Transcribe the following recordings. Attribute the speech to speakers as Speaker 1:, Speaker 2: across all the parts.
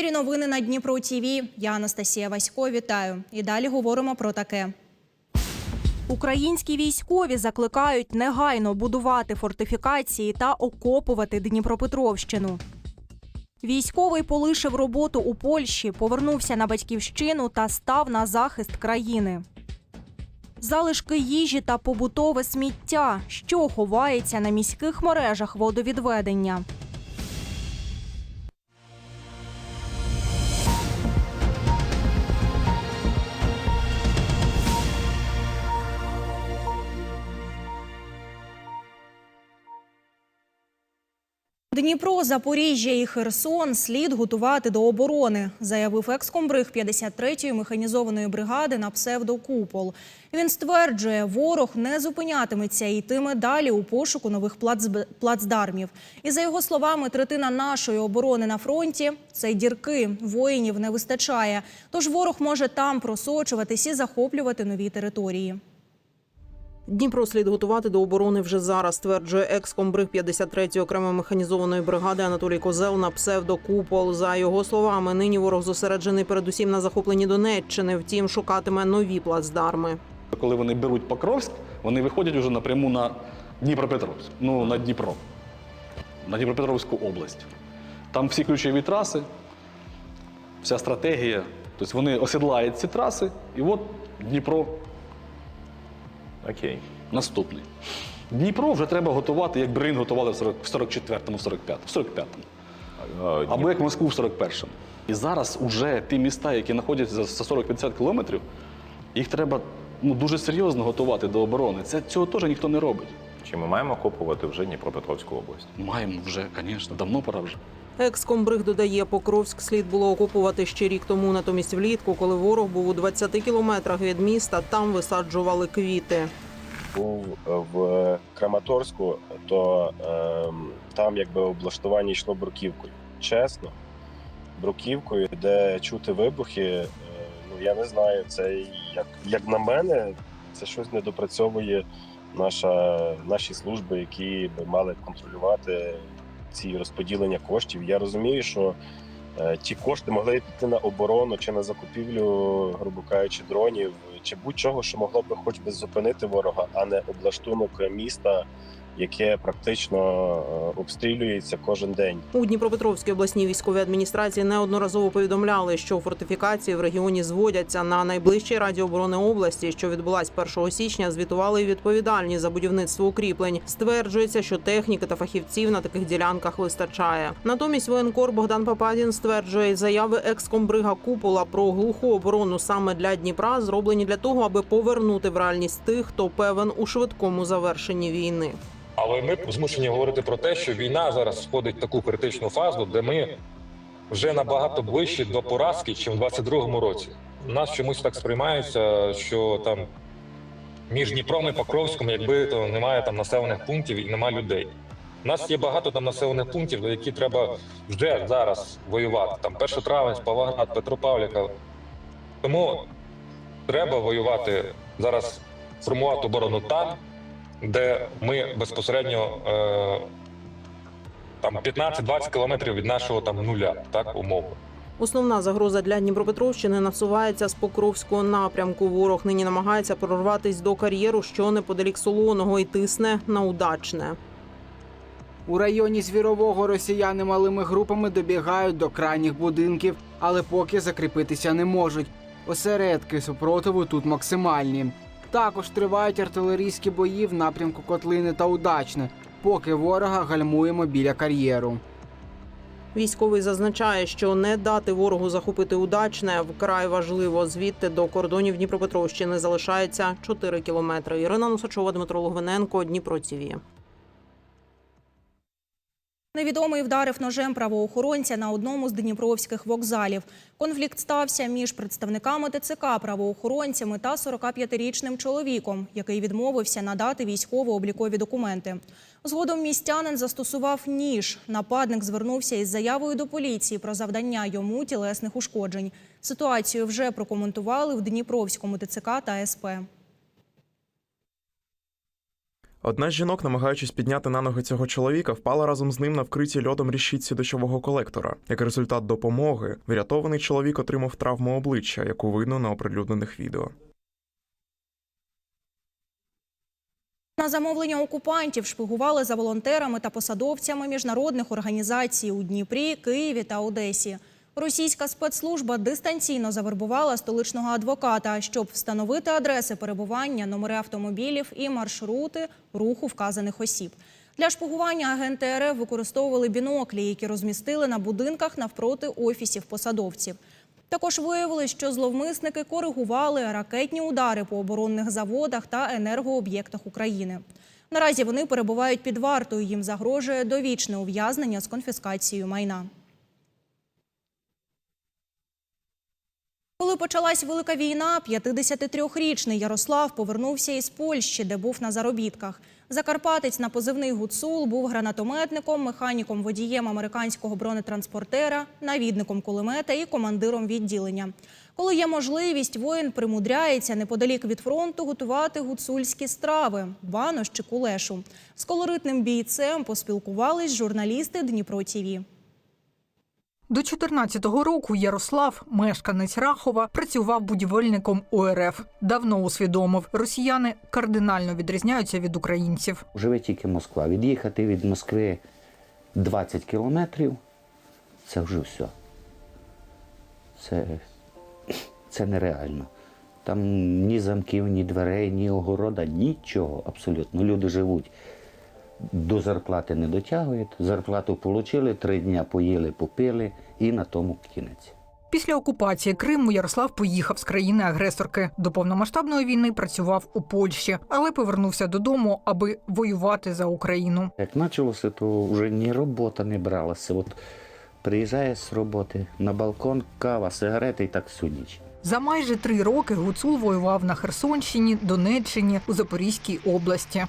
Speaker 1: Ефірі новини на Дніпро ТІВІ. Я Анастасія Васько. Вітаю. І далі говоримо про таке. Українські військові закликають негайно будувати фортифікації та окопувати Дніпропетровщину. Військовий полишив роботу у Польщі, повернувся на батьківщину та став на захист країни. Залишки їжі та побутове сміття, що ховається на міських мережах водовідведення. Дніпро, Запоріжжя і Херсон слід готувати до оборони, заявив екскомбриг 53-ї механізованої бригади на псевдокупол. Він стверджує, ворог не зупинятиметься і йтиме далі у пошуку нових плацдармів. І за його словами, третина нашої оборони на фронті це дірки. Воїнів не вистачає. Тож ворог може там просочуватись і захоплювати нові території.
Speaker 2: Дніпро слід готувати до оборони вже зараз, стверджує екс-комбриг 53-ї окремої механізованої бригади Анатолій Козел на псевдокупол. За його словами, нині ворог зосереджений передусім на захопленні Донеччини. Втім, шукатиме нові плацдарми.
Speaker 3: Коли вони беруть Покровськ, вони виходять уже напряму на Дніпропетровськ, ну на Дніпро, на Дніпропетровську область. Там всі ключові траси, вся стратегія. Тобто вони осідлають ці траси, і от Дніпро
Speaker 4: Окей.
Speaker 3: наступний. Дніпро вже треба готувати, як Берлін готували в 44-му, 45-му, в 45-му. Або як Москву в 41-му. І зараз уже ті міста, які знаходяться за- за 40-50 кілометрів, їх треба ну, дуже серйозно готувати до оборони. Це цього теж ніхто не робить.
Speaker 4: Чи ми маємо окопувати вже Дніпропетровську область?
Speaker 3: Маємо вже, звісно, давно пора вже.
Speaker 2: Екс-комбриг додає, Покровськ слід було окупувати ще рік тому. Натомість влітку, коли ворог був у 20 кілометрах від міста, там висаджували квіти.
Speaker 5: був в Краматорську, то ем, там якби облаштування йшло бруківкою. Чесно, бруківкою, де чути вибухи, е, ну я не знаю, це як, як на мене, це щось недопрацьовує наша, наші служби, які би мали контролювати ці розподілення коштів. Я розумію, що е, ті кошти могли піти на оборону чи на закупівлю, грубо кажучи, дронів, чи будь-чого, що могло би хоч би зупинити ворога, а не облаштунок міста, яке практично е, обстрілюється кожен день.
Speaker 2: У Дніпропетровській обласній військовій адміністрації неодноразово повідомляли, що фортифікації в регіоні зводяться на найближчій раді оборони області, що відбулась 1 січня. Звітували і відповідальні за будівництво укріплень. Стверджується, що техніки та фахівців на таких ділянках вистачає. Натомість воєнкор Богдан Пападін стверджує, заяви екскомбрига Купола про глуху оборону саме для Дніпра зроблені для того, аби повернути в реальність тих, хто певен у швидкому завершенні війни.
Speaker 6: Але ми змушені говорити про те, що війна зараз входить в таку критичну фазу, де ми вже набагато ближче до поразки, ніж в 22-му році. У нас чомусь так сприймається, що там між Дніпром і Покровськом, якби то немає там населених пунктів і немає людей. У нас є багато там населених пунктів, до які треба вже зараз воювати. Там Першотравенськ, Павлоград, Петропавлівка. Тому треба воювати зараз, формувати оборону там, де ми безпосередньо е, там 15-20 кілометрів від нашого там нуля, так умовно.
Speaker 2: Основна загроза для Дніпропетровщини насувається з Покровського напрямку. Ворог нині намагається прорватись до кар'єру, що неподалік Солоного, і тисне на удачне.
Speaker 7: У районі Звірового росіяни малими групами добігають до крайніх будинків, але поки закріпитися не можуть. Осередки супротиву тут максимальні. Також тривають артилерійські бої в напрямку Котлини та Удачне, поки ворога гальмуємо біля кар'єру.
Speaker 2: Військовий зазначає, що не дати ворогу захопити удачне вкрай важливо. Звідти до кордонів Дніпропетровщини залишається 4 кілометри. Ірина Носачова, Дмитро Логвиненко, Дніпро ТІВІ.
Speaker 1: Невідомий вдарив ножем правоохоронця на одному з дніпровських вокзалів. Конфлікт стався між представниками ТЦК, правоохоронцями та 45-річним чоловіком, який відмовився надати військово-облікові документи. Згодом містянин застосував ніж. Нападник звернувся із заявою до поліції про завдання йому тілесних ушкоджень. Ситуацію вже прокоментували в Дніпровському ТЦК та СП.
Speaker 8: Одна з жінок, намагаючись підняти на ноги цього чоловіка, впала разом з ним на вкритій льодом рішітці дощового колектора. Як результат допомоги, врятований чоловік отримав травму обличчя, яку видно на оприлюднених відео.
Speaker 1: На замовлення окупантів шпигували за волонтерами та посадовцями міжнародних організацій у Дніпрі, Києві та Одесі. Російська спецслужба дистанційно завербувала столичного адвоката, щоб встановити адреси перебування, номери автомобілів і маршрути руху вказаних осіб. Для шпигування агенти РФ використовували біноклі, які розмістили на будинках навпроти офісів посадовців. Також виявилось, що зловмисники коригували ракетні удари по оборонних заводах та енергооб'єктах України. Наразі вони перебувають під вартою. Їм загрожує довічне ув'язнення з конфіскацією майна. Коли почалась велика війна, 53-річний Ярослав повернувся із Польщі, де був на заробітках. Закарпатець на позивний Гуцул був гранатометником, механіком водієм американського бронетранспортера, навідником кулемета і командиром відділення. Коли є можливість, воїн примудряється неподалік від фронту готувати гуцульські страви банош чи кулешу. З колоритним бійцем поспілкувались журналісти Дніпро ТІВІ.
Speaker 9: До 14-го року Ярослав, мешканець Рахова, працював будівельником УРФ. Давно усвідомив, росіяни кардинально відрізняються від українців.
Speaker 10: Живе тільки Москва. Від'їхати від Москви 20 кілометрів це вже все. Це, це нереально. Там ні замків, ні дверей, ні огорода, нічого абсолютно. Люди живуть. До зарплати не дотягують. Зарплату отримали, три дні поїли, попили і на тому кінець.
Speaker 9: Після окупації Криму Ярослав поїхав з країни-агресорки. До повномасштабної війни працював у Польщі, але повернувся додому, аби воювати за Україну.
Speaker 10: Як почалося, то вже ні робота не бралася. От приїжджаєш з роботи на балкон, кава, сигарети і так всю ніч.
Speaker 9: За майже три роки Гуцул воював на Херсонщині, Донеччині, у Запорізькій області.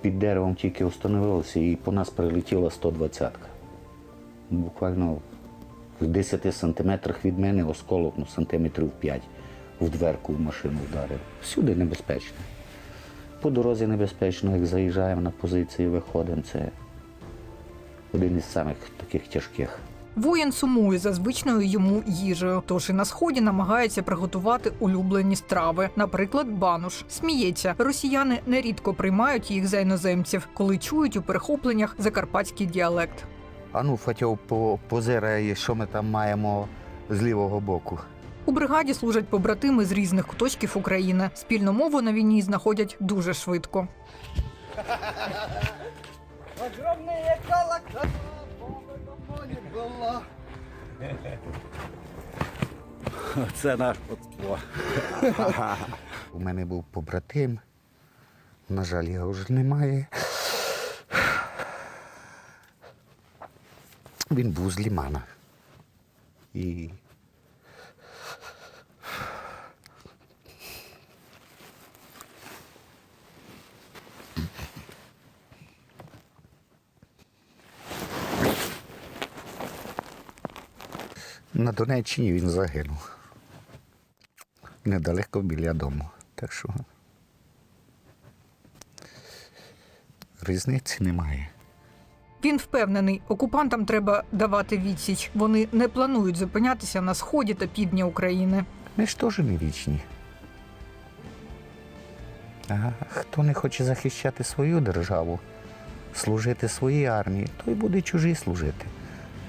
Speaker 10: Під деревом тільки встановилося і по нас прилетіла 120-ка. Буквально в 10 сантиметрах від мене осколок ну, сантиметрів 5 в дверку в машину вдарив. Всюди небезпечно. По дорозі небезпечно, як заїжджаємо на позиції, виходимо. Це один із самих таких тяжких.
Speaker 9: Воїн сумує за звичною йому їжею, тож і на сході намагається приготувати улюблені страви, наприклад, бануш. Сміється, росіяни нерідко приймають їх за іноземців, коли чують у перехопленнях закарпатський діалект.
Speaker 10: А ну, Фатьов, позирай, що ми там маємо з лівого боку.
Speaker 9: У бригаді служать побратими з різних куточків України. Спільну мову на війні знаходять дуже швидко.
Speaker 3: Це наш
Speaker 10: У мене був побратим. На жаль, його вже немає. Він був з Лімана. І на Донеччині він загинув. Недалеко біля дому. Так що різниці немає.
Speaker 9: Він впевнений, окупантам треба давати відсіч. Вони не планують зупинятися на сході та півдні України.
Speaker 10: Ми ж теж не вічні. А хто не хоче захищати свою державу, служити своїй армії, той буде чужій служити.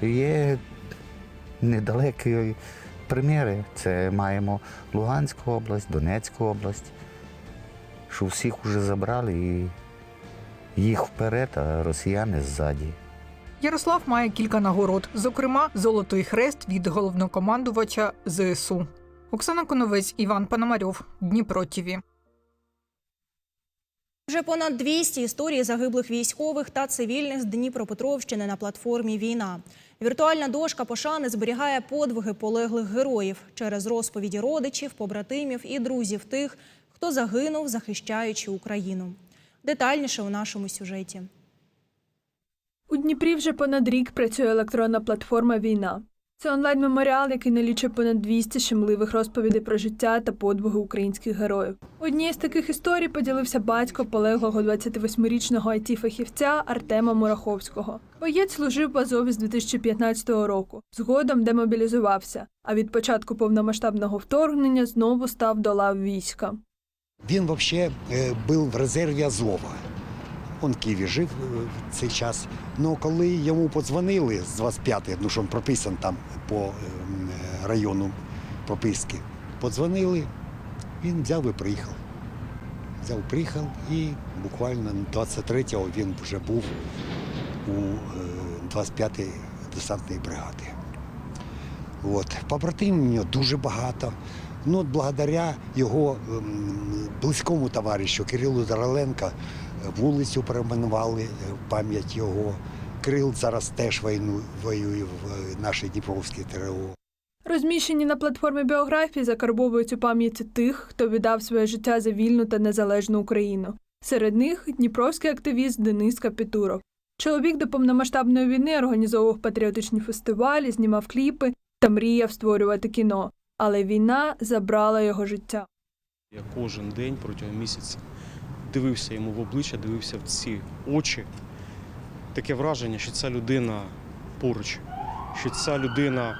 Speaker 10: Є недалекі приміри. Це маємо Луганську область, Донецьку область, що всіх вже забрали і їх вперед, а росіяни ззаді.
Speaker 9: Ярослав має кілька нагород, зокрема, золотий хрест від головнокомандувача ЗСУ. Оксана Коновець, Іван Пономарьов, Дніпро ТІВІ.
Speaker 1: Вже понад 200 історій загиблих військових та цивільних з Дніпропетровщини на платформі Війна. Віртуальна дошка пошани зберігає подвиги полеглих героїв через розповіді родичів, побратимів і друзів тих, хто загинув, захищаючи Україну. Детальніше у нашому сюжеті.
Speaker 11: У Дніпрі вже понад рік працює електронна платформа Війна. Це онлайн-меморіал, який налічує понад 200 щемливих розповідей про життя та подвиги українських героїв. Однією з таких історій поділився батько полеглого 28-річного IT-фахівця Артема Мураховського. Боєць служив в Азові з 2015 року. Згодом демобілізувався, а від початку повномасштабного вторгнення знову став до лав війська.
Speaker 12: Він взагалі був в резерві Азова. Он в Києві жив е, в цей час. Ну, коли йому подзвонили з 25-ї, ну що він прописан там по ем, е, району прописки, подзвонили, він взяв і приїхав. Взяв, приїхав і буквально 23-го він вже був у е, 25-й десантної бригади. От. Побратимів у нього дуже багато. Ну, от благодаря його ем, близькому товаришу Кирилу Дороленко е, вулицю перейменували е, в пам'ять його. Кирил зараз теж війну воює в е, нашій Дніпровській ТРО.
Speaker 11: Розміщені на платформі біографії закарбовують у пам'яті тих, хто віддав своє життя за вільну та незалежну Україну. Серед них дніпровський активіст Денис Капітуров. Чоловік до повномасштабної війни організовував патріотичні фестивалі, знімав кліпи та мріяв створювати кіно. Але війна забрала його життя.
Speaker 13: Я кожен день протягом місяця дивився йому в обличчя, дивився в ці очі. Таке враження, що ця людина поруч, що ця людина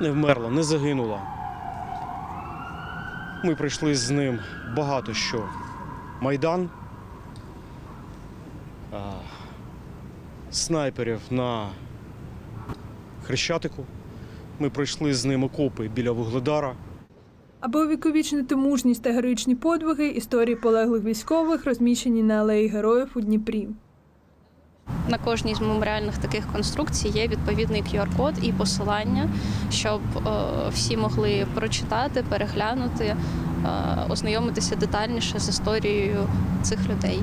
Speaker 13: не вмерла, не загинула. Ми пройшли з ним багато що. Майдан, снайперів на Хрещатику. Ми пройшли з ним окопи біля Вугледара.
Speaker 11: Аби увіковічнити мужність та героїчні подвиги, історії полеглих військових розміщені на алеї героїв у Дніпрі.
Speaker 14: На кожній з меморіальних таких конструкцій є відповідний QR-код і посилання, щоб е, всі могли прочитати, переглянути, е, ознайомитися детальніше з історією цих людей.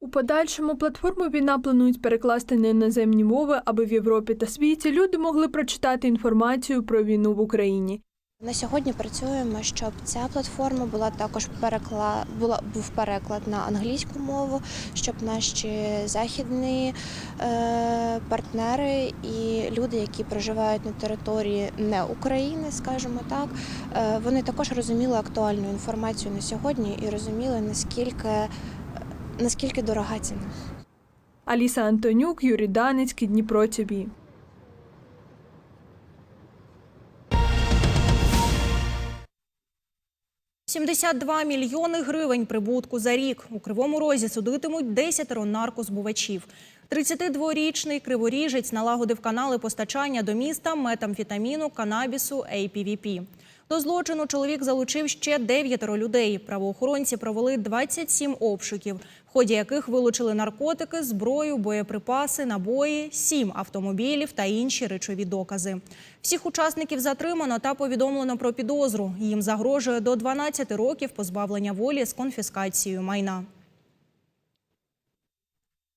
Speaker 11: У подальшому платформу війна планують перекласти на іноземні мови, аби в Європі та світі люди могли прочитати інформацію про війну в Україні.
Speaker 15: На сьогодні працюємо, щоб ця платформа була також перекла... була був переклад на англійську мову, щоб наші західні е... партнери і люди, які проживають на території не України, скажімо так, е... вони також розуміли актуальну інформацію на сьогодні і розуміли наскільки наскільки дорога ціна.
Speaker 11: Аліса Антонюк, Юрій Даницький, Дніпро ТІВІ.
Speaker 1: – 72 мільйони гривень прибутку за рік. У Кривому Розі судитимуть 10 наркозбувачів. 32-річний криворіжець налагодив канали постачання до міста метамфетаміну, канабісу, APVP. До злочину чоловік залучив ще дев'ятеро людей. Правоохоронці провели 27 обшуків, в ході яких вилучили наркотики, зброю, боєприпаси, набої, сім автомобілів та інші речові докази. Всіх учасників затримано та повідомлено про підозру. Їм загрожує до 12 років позбавлення волі з конфіскацією майна.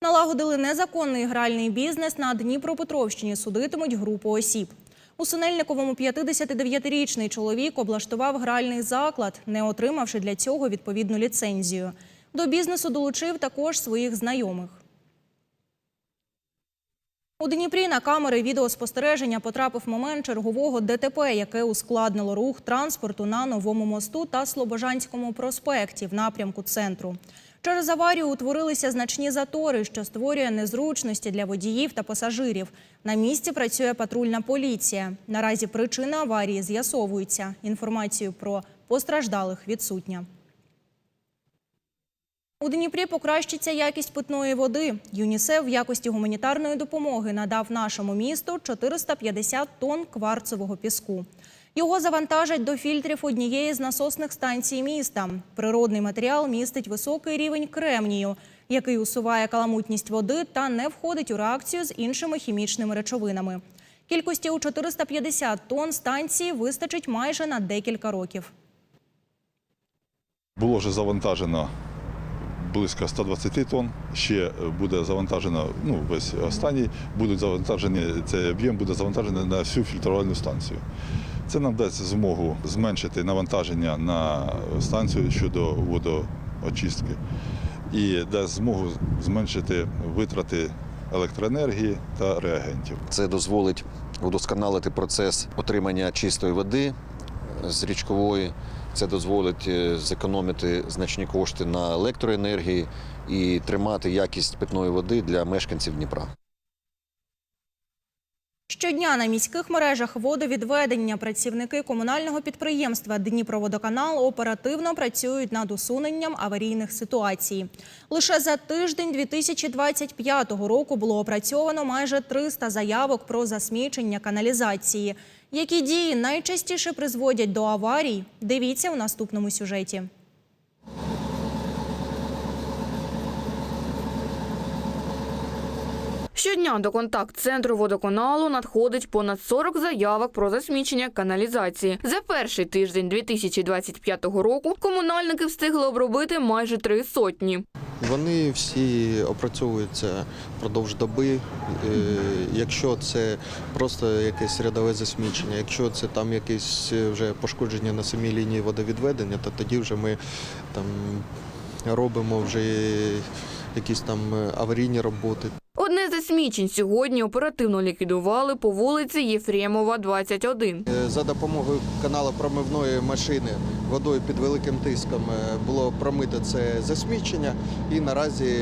Speaker 1: Налагодили незаконний гральний бізнес на Дніпропетровщині. Судитимуть групу осіб. У Синельниковому 59-річний чоловік облаштував гральний заклад, не отримавши для цього відповідну ліцензію. До бізнесу долучив також своїх знайомих. У Дніпрі на камери відеоспостереження потрапив момент чергового ДТП, яке ускладнило рух транспорту на Новому мосту та Слобожанському проспекті в напрямку центру. Через аварію утворилися значні затори, що створює незручності для водіїв та пасажирів. На місці працює патрульна поліція. Наразі причина аварії з'ясовується. Інформацію про постраждалих відсутня. У Дніпрі покращиться якість питної води. ЮНІСЕФ в якості гуманітарної допомоги надав нашому місту 450 тонн кварцевого піску. Його завантажать до фільтрів однієї з насосних станцій міста. Природний матеріал містить високий рівень кремнію, який усуває каламутність води та не входить у реакцію з іншими хімічними речовинами. Кількості у 450 тонн станції вистачить майже на декілька років.
Speaker 16: Було вже завантажено близько 120 тонн. Ще буде завантажено, ну весь останній будуть завантажені, цей об'єм буде завантажений на всю фільтрувальну станцію. Це нам дасть змогу зменшити навантаження на станцію щодо водоочистки і дасть змогу зменшити витрати електроенергії та реагентів.
Speaker 17: Це дозволить удосконалити процес отримання чистої води з річкової. Це дозволить е, зекономити значні кошти на електроенергії і тримати якість питної води для мешканців Дніпра.
Speaker 1: Щодня на міських мережах водовідведення працівники комунального підприємства Дніпроводоканал оперативно працюють над усуненням аварійних ситуацій. Лише за тиждень 2025 року було опрацьовано майже 300 заявок про засмічення каналізації. Які дії найчастіше призводять до аварій? Дивіться у наступному сюжеті.
Speaker 18: Щодня до контакт-центру водоканалу надходить понад 40 заявок про засмічення каналізації. За перший тиждень 2025 року комунальники встигли обробити майже три сотні.
Speaker 19: Вони всі опрацьовуються впродовж доби. Е, Якщо це просто якесь рядове засмічення, якщо це там якесь е, вже пошкодження на самій лінії водовідведення, то тоді вже ми там робимо вже якісь там е, аварійні роботи.
Speaker 18: Одне з засмічень сьогодні оперативно ліквідували по вулиці Єфремова, 21.
Speaker 19: Е, За допомогою каналу промивної машини водою під великим тиском е, було промите це засмічення, і наразі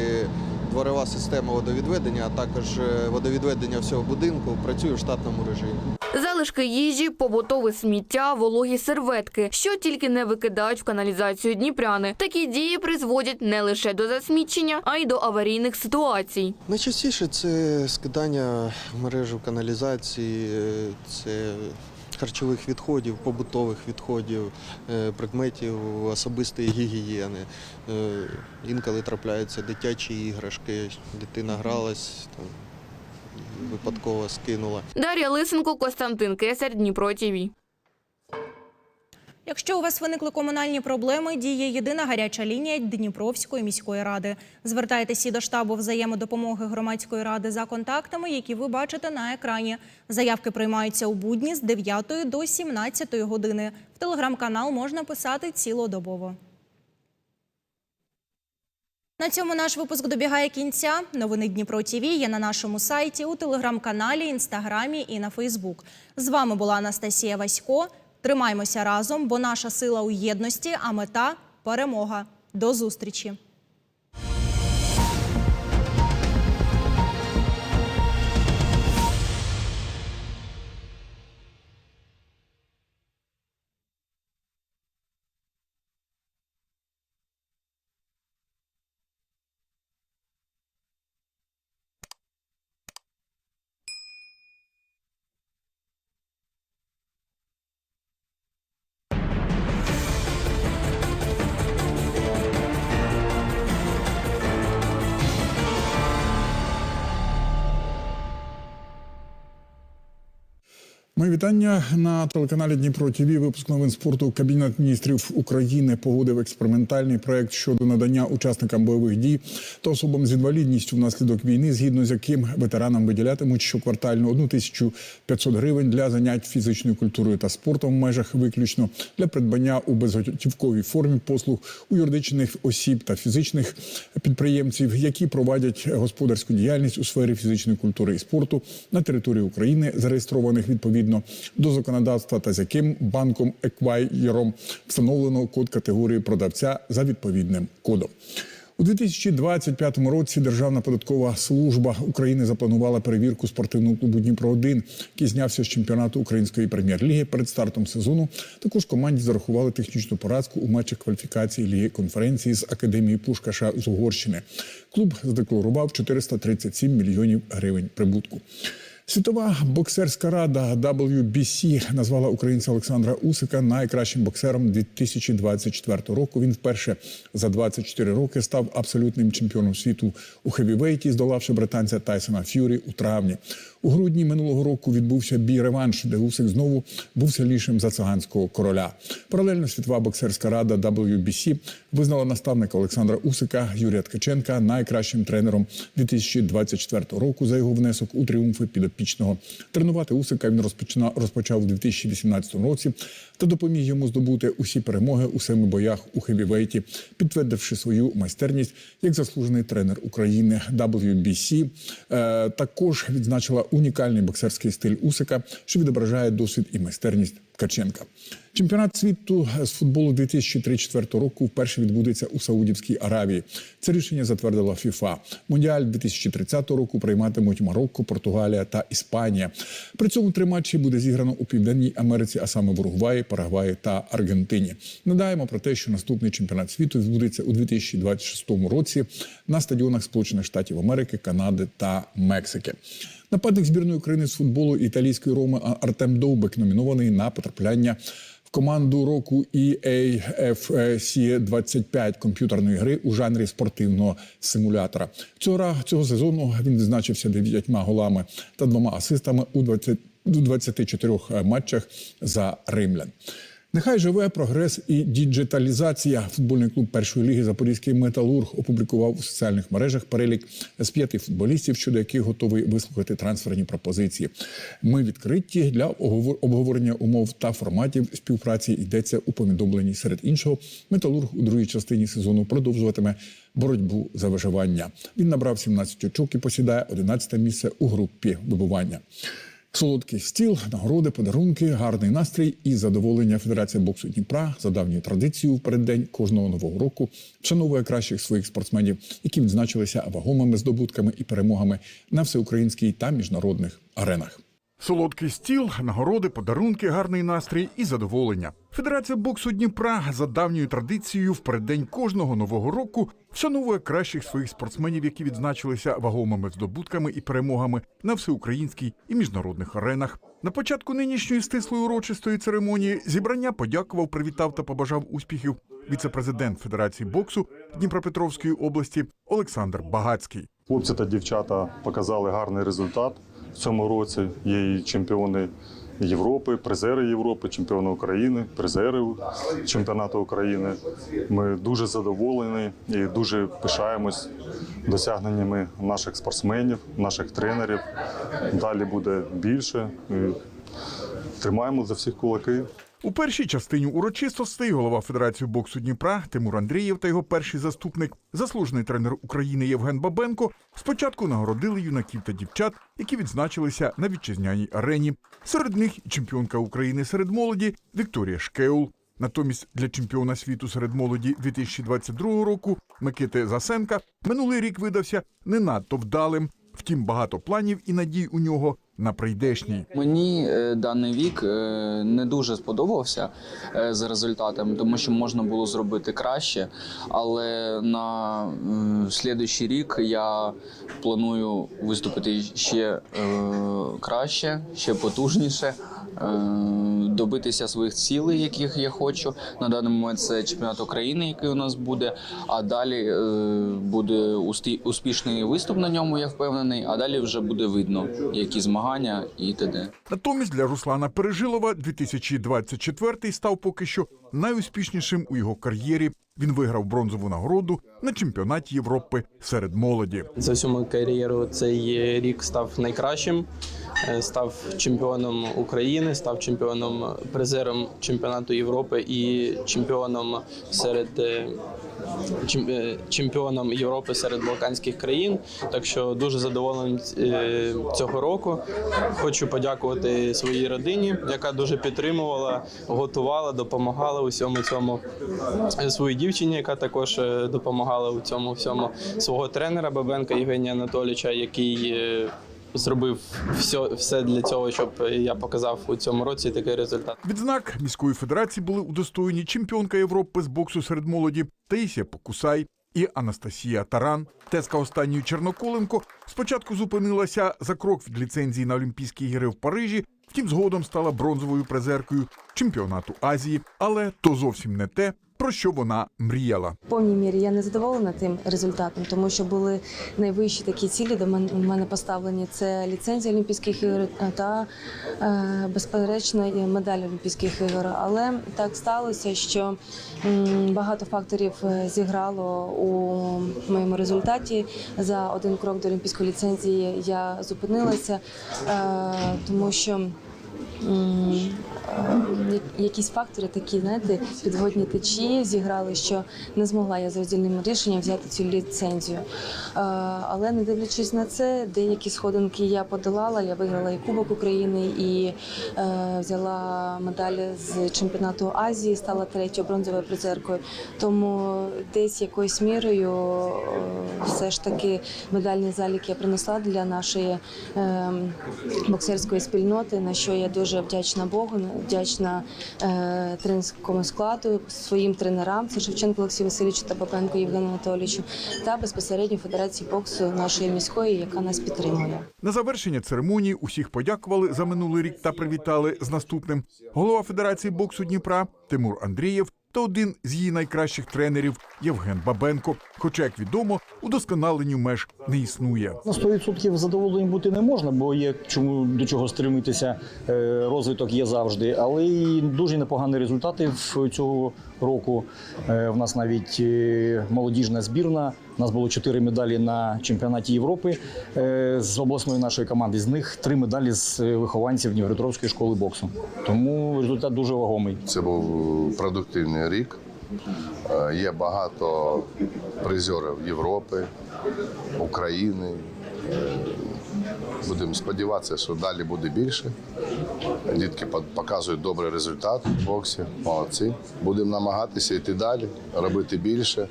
Speaker 19: дворова система водовідведення, а також водовідведення всього будинку працює в штатному режимі.
Speaker 18: Залишки їжі, побутове сміття, вологі серветки, що тільки не викидають в каналізацію дніпряни. Такі дії призводять не лише до засмічення, а й до аварійних ситуацій.
Speaker 19: Найчастіше це скидання в мережу каналізації, е, це харчових відходів, побутових відходів, е, предметів особистої гігієни. Е, Інколи трапляються дитячі іграшки, дитина гралась, там, випадково скинула.
Speaker 18: Дар'я Лисенко, Костянтин Кесар, Дніпро ТІВІ.
Speaker 1: Якщо у вас виникли комунальні проблеми, діє єдина гаряча лінія Дніпровської міської ради. Звертайтеся до штабу взаємодопомоги громадської ради за контактами, які ви бачите на екрані. Заявки приймаються у будні з 9 до 17 години. В телеграм-канал можна писати цілодобово. На цьому наш випуск добігає кінця. Новини Дніпро ТІВІ є на нашому сайті, у телеграм-каналі, інстаграмі і на Фейсбук. З вами була Анастасія Васько. Тримаймося разом, бо наша сила у єдності, а мета перемога. До зустрічі!
Speaker 20: Мої вітання на телеканалі Дніпро ТІВІ. Випуск новин спорту. Кабінет міністрів України погодив експериментальний проект щодо надання учасникам бойових дій та особам з інвалідністю внаслідок війни, згідно з яким ветеранам виділятимуть щоквартально 1500 гривень для занять фізичною культурою та спортом в межах виключно для придбання у безготівковій формі послуг у юридичних осіб та фізичних підприємців, які провадять господарську діяльність у сфері фізичної культури і спорту на території України, зареєстрованих відповідно до законодавства, та з яким банком еквайером встановлено код категорії продавця за відповідним кодом. У 2025 році Державна податкова служба України запланувала перевірку спортивного клубу Дніпро 1 який знявся з чемпіонату української прем'єр-ліги перед стартом сезону. Також команді зарахували технічну поразку у матчах кваліфікації ліги конференції з академії Пушкаша з Угорщини. Клуб задекларував 437 мільйонів гривень прибутку. Світова боксерська рада WBC назвала українця Олександра Усика найкращим боксером 2024 року. Він вперше за 24 роки став абсолютним чемпіоном світу у хевівейті, здолавши британця Тайсона Ф'юрі у травні. У грудні минулого року відбувся бій реванш, де Усик знову був сильнішим за циганського короля. Паралельно світова боксерська рада WBC визнала наставника Олександра Усика Юрія Ткаченка найкращим тренером 2024 року за його внесок у тріумфи підопічного. Тренувати Усика він розпочав у 2018 році та допоміг йому здобути усі перемоги у семи боях у хевівейті, підтвердивши свою майстерність як заслужений тренер України WBC. Е, також відзначила унікальний боксерський стиль Усика, що відображає досвід і майстерність Ткаченка. Чемпіонат світу з футболу 2034 року вперше відбудеться у Саудівській Аравії. Це рішення затвердила ФІФА. Мундіаль 2030 року прийматимуть Марокко, Португалія та Іспанія. При цьому три матчі буде зіграно у Південній Америці, а саме в Уругваї, Парагваї та Аргентині. Надаємо про те, що наступний чемпіонат світу відбудеться у 2026 році на стадіонах Сполучених Штатів Америки, Канади та Мексики. Нападник збірної України з футболу італійської Роми Артем Довбек номінований на потрапляння в команду року EAFC 25 комп'ютерної гри у жанрі спортивного симулятора. Цього цього сезону він відзначився дев'ятьма голами та двома асистами у 20 у 24 матчах за римлян. Нехай живе прогрес і діджиталізація. Футбольний клуб першої ліги Запорізький металург опублікував у соціальних мережах перелік з п'яти футболістів, щодо яких готовий вислухати трансферні пропозиції. Ми відкриті для обговорення умов та форматів співпраці. Йдеться у повідомленні. Серед іншого, металург у другій частині сезону продовжуватиме боротьбу за виживання. Він набрав 17 очок і посідає 11 місце у групі вибування. Солодкий стіл, нагороди, подарунки, гарний настрій і задоволення Федерація боксу Дніпра за давньою традицією в переддень кожного нового року вшановує кращих своїх спортсменів, які відзначилися вагомими здобутками і перемогами на всеукраїнській та міжнародних аренах.
Speaker 21: Солодкий стіл, нагороди, подарунки, гарний настрій і задоволення. Федерація боксу Дніпра за давньою традицією в переддень кожного нового року вшановує кращих своїх спортсменів, які відзначилися вагомими здобутками і перемогами на всеукраїнській і міжнародних аренах. На початку нинішньої стислої урочистої церемонії зібрання подякував, привітав та побажав успіхів віце-президент Федерації боксу Дніпропетровської області Олександр Багацький.
Speaker 22: Хлопці та дівчата показали гарний результат в цьому році. Є і чемпіони Європи, призери Європи, чемпіони України, призери чемпіонату України. Ми дуже задоволені і дуже пишаємось досягненнями наших спортсменів, наших тренерів. Далі буде більше. Тримаємо за всіх кулаки.
Speaker 21: У першій частині урочистостей голова Федерації боксу Дніпра Тимур Андрієв та його перший заступник, заслужений тренер України Євген Бабенко, спочатку нагородили юнаків та дівчат, які відзначилися на вітчизняній арені. Серед них і чемпіонка України серед молоді Вікторія Шкеул. Натомість для чемпіона світу серед молоді 2022 року Микити Засенка минулий рік видався не надто вдалим. Втім, багато планів і надій у нього на прийдешній.
Speaker 23: Мені е, даний вік е, не дуже сподобався е, за результатами, тому що можна було зробити краще. Але на е, слідуючий рік я планую виступити ще краще, ще потужніше. Е, Добитися своїх цілей, яких я хочу. На даний момент це чемпіонат України, який у нас буде. А далі е, буде успішний виступ на ньому, я впевнений. А далі вже буде видно, які змагання і т.д.
Speaker 21: Натомість для Руслана Пережилова 2024 став поки що найуспішнішим у його кар'єрі. Він виграв бронзову нагороду на чемпіонаті Європи серед молоді.
Speaker 24: За всю мою кар'єру цей рік став найкращим. Е, Став чемпіоном України, став чемпіоном призером чемпіонату Європи і чемпіоном серед е, е, чемпіоном Європи серед балканських країн. Так що дуже задоволений цього року. Хочу подякувати своїй родині, яка дуже підтримувала, готувала, допомагала у всьому цьому Е, своїй дівчині, яка також е, допомагала у цьому всьому свого тренера Бабенка Євгенія Анатолійовича, який е, зробив все, все для цього, щоб я показав у цьому році такий результат.
Speaker 21: Відзнак міської федерації були удостоєні чемпіонка Європи з боксу серед молоді Таїсія Покусай і Анастасія Таран. Тезка останньої Черноколенко спочатку зупинилася за крок від ліцензії на Олімпійські ігри в Парижі, втім згодом стала бронзовою призеркою чемпіонату Азії. Але то зовсім не те, про що вона мріяла.
Speaker 25: В повній мірі я не задоволена тим результатом, тому що були найвищі такі цілі до мене поставлені. Це ліцензія Олімпійських ігор та е, безперечно медаль Олімпійських ігор. Але так сталося, що багато факторів е, зіграло у моєму результаті. За один крок до олімпійської ліцензії я зупинилася, е, тому що. Якісь фактори такі, знаєте, підводні течії зіграли, що не змогла я за роздільним рішенням взяти цю ліцензію. Е, Але не дивлячись на це, деякі сходинки я подолала. Я виграла і Кубок України, і е, взяла медалі з чемпіонату Азії, стала третьою бронзовою призеркою. Тому десь якоюсь мірою е, все ж таки медальний залік я принесла для нашої е, боксерської спільноти, на що я дуже вдячна Богу, вдячна е, тренерському складу, своїм тренерам, це Шевченко Олексій Васильовичу та Бабенко Євгену Анатолійовичу, та безпосередньо Федерації боксу нашої міської, яка нас підтримує.
Speaker 21: На завершення церемонії усіх подякували за минулий рік та привітали з наступним. Голова Федерації боксу Дніпра Тимур Андрієв та один з її найкращих тренерів Євген Бабенко. Хоча, як відомо, удосконаленню меж не існує.
Speaker 26: На 100% задоволені бути не можна, бо є чому до чого стримитися. е, Розвиток є завжди, але і дуже непогані результати в цього року. Е, В нас навіть е, молодіжна збірна. У нас було чотири медалі на чемпіонаті Європи е, з обласної нашої команди. З них три медалі з вихованців Дніпропетровської школи боксу. Тому результат дуже вагомий.
Speaker 27: Це був продуктивний рік. Є багато призерів Європи, України. Будемо сподіватися, що далі буде більше. Дітки показують добрий результат в боксі. Молодці. Будемо намагатися йти далі, робити більше.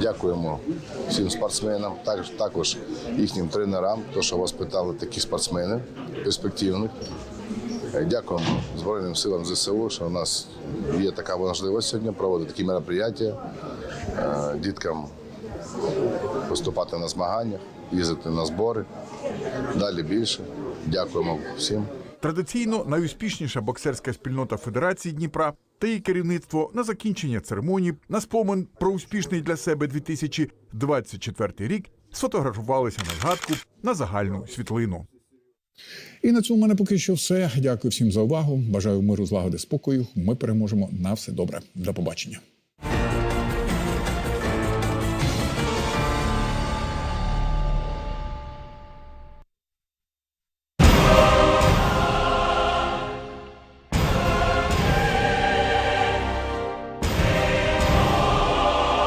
Speaker 27: Дякуємо всім спортсменам, також, їхнім тренерам, то, що вас питали такі спортсмени перспективних. Дякуємо Збройним силам ЗСУ, що у нас є така можливість сьогодні проводити такі мероприятия, е, діткам виступати на змаганнях, їздити на збори. Далі більше. Дякуємо всім.
Speaker 21: Традиційно найуспішніша боксерська спільнота Федерації Дніпра та її керівництво на закінчення церемонії на спомин про успішний для себе 2024 рік сфотографувалися на згадку на загальну світлину.
Speaker 20: І на цьому в мене поки що все. Дякую всім за увагу. Бажаю миру, злагоди, спокою. Ми переможемо на все добре. До побачення.